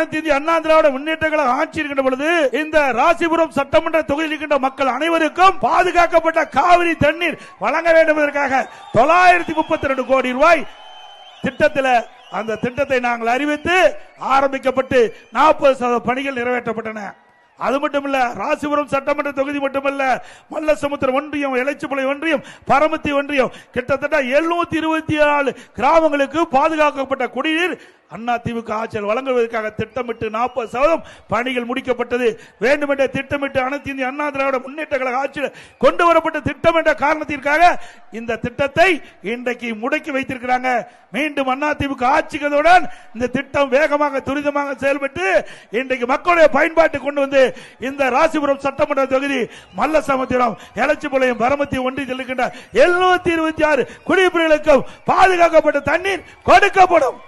அனைத்து இந்திய அண்ணா திராவிட முன்னேற்ற கழக ஆட்சி இருக்கின்ற பொழுது இந்த ராசிபுரம் சட்டமன்ற தொகுதியில் இருக்கின்ற மக்கள் அனைவருக்கும் பாதுகாக்கப்பட்ட காவிரி தண்ணீர் வழங்க வேண்டும் என்பதற்காக தொள்ளாயிரத்தி முப்பத்தி ரெண்டு கோடி ரூபாய் திட்டத்தில் அந்த திட்டத்தை நாங்கள் அறிவித்து ஆரம்பிக்கப்பட்டு நாற்பது சதவீத பணிகள் நிறைவேற்றப்பட்டன. அது மட்டுமல்ல ராசிபுரம் சட்டமன்ற தொகுதி மட்டுமல்ல மல்லசமுத்திரம் ஒன்றியம் எலச்சிப்புலை ஒன்றியம் பரமத்தி ஒன்றியம் கிட்டத்தட்ட எழுநூத்தி இருபத்தி நாலு கிராமங்களுக்கு பாதுகாக்கப்பட்ட குடிநீர் அண்ணா திமுக ஆட்சியில் வழங்குவதற்காக திட்டமிட்டு நாற்பது சதவீதம் பணிகள் முடிக்கப்பட்டது. வேண்டுமென்ற திட்டமிட்டு அனைத்து இந்திய அண்ணா திராவிட முன்னேற்ற கழக ஆட்சியில் கொண்டு வரப்பட்ட திட்டம் என்ற காரணத்திற்காக இந்த திட்டத்தை இன்றைக்கு முடக்கி வைத்திருக்கிறாங்க. மீண்டும் அண்ணா திமுக ஆட்சிக்கதுடன் இந்த திட்டம் வேகமாக துரிதமாக செயல்பட்டு இன்றைக்கு மக்களுடைய பயன்பாட்டு கொண்டு வந்து இந்த ராசிபுரம் சட்டமன்ற தொகுதி மல்லசமுத்திரம் எலச்சிபாளையம் பரமத்தி ஒன்றி செல்லுகின்ற எழுநூத்தி இருபத்தி ஆறு குடியிருப்புகளுக்கும் பாதுகாக்கப்பட்ட தண்ணீர் கொடுக்கப்படும்.